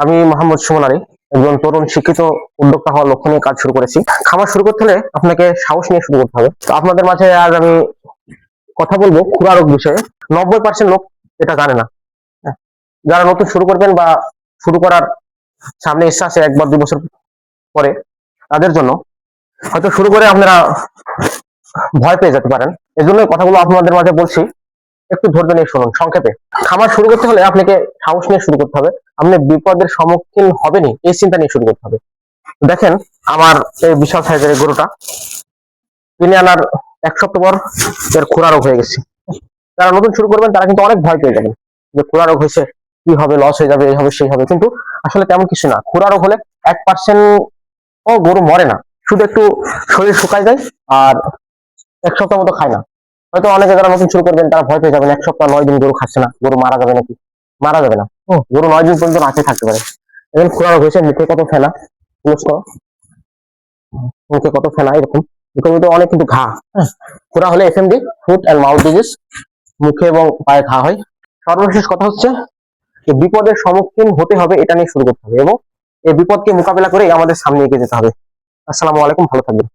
আমি মোহাম্মদ সুমন আলী, একজন তরুণ শিক্ষিত উদ্যোক্তা হওয়ার লক্ষ্য নিয়ে কাজ শুরু করেছি। খামার শুরু করতে হলে আপনাকে সাহস নিয়ে শুরু করতে হবে। তো আপনাদের মাঝে আজ আমি কথা বলব খুরা বিষয়ে। নব্বই পার্সেন্ট লোক এটা জানে না। হ্যাঁ। যারা নতুন শুরু করবেন বা শুরু করার সামনে ইচ্ছা আছে এক বা দুই বছর পরে, তাদের জন্য হয়তো শুরু করে আপনারা ভয় পেয়ে যেতে পারেন। এই জন্য কথাগুলো আপনাদের মাঝে বলছি। একটু ধৈর্য নিয়ে শুনুন, সংক্ষেপে। খামার শুরু করতে হলে আপনাকে সাহস নিয়ে শুরু করতে হবে। আপনি বিপদের সম্মুখীন হবেনি এই চিন্তা নিয়ে শুরু করতে হবে। দেখেন, আমার এই বিশাল সাইজের গরুটা, কিনে আনার এক সপ্তাহ পর এর খোরা রোগ হয়ে গেছে। যারা নতুন শুরু করবেন, তারা কিন্তু অনেক ভয় পেয়ে যাবেন যে খোরা রোগ হয়েছে, কি হবে লস হয়ে যাবে, এই হবে, সেই হবে। কিন্তু আসলে তেমন কিছু না। খোরা রোগ হলে এক পার্সেন্ট ও গরু মরে না। শুধু একটু শরীর শুকায় যায় আর এক সপ্তাহ মতো খায় না। হয়তো অনেকে যারা নতুন শুরু করবেন তারা ভয় পেয়ে যাবেন এক সপ্তাহ নয় দিন গরু খাচ্ছে না গরু মারা যাবে নাকি? মারা যাবে না। ও। গরু নয় দিন পর্যন্ত রাখে থাকতে পারে। এখন খোলা রোগ হয়েছে মুখে কত করো মুখে কত ফেনা এরকম। মুখের মধ্যে অনেক কিন্তু ঘা। হ্যাঁ খোরা হলে FMD foot and mouth disease মুখে এবং পায়ে ঘা হয়। সর্বশেষ কথা হচ্ছে যে বিপদের সম্মুখীন হতে হবে এটা নিয়ে শুরু করতে হবে। এবং এই বিপদকে মোকাবেলা করে আমাদের সামনে এগিয়ে যেতে হবে। আসসালামু আলাইকুম ভালো থাকবেন।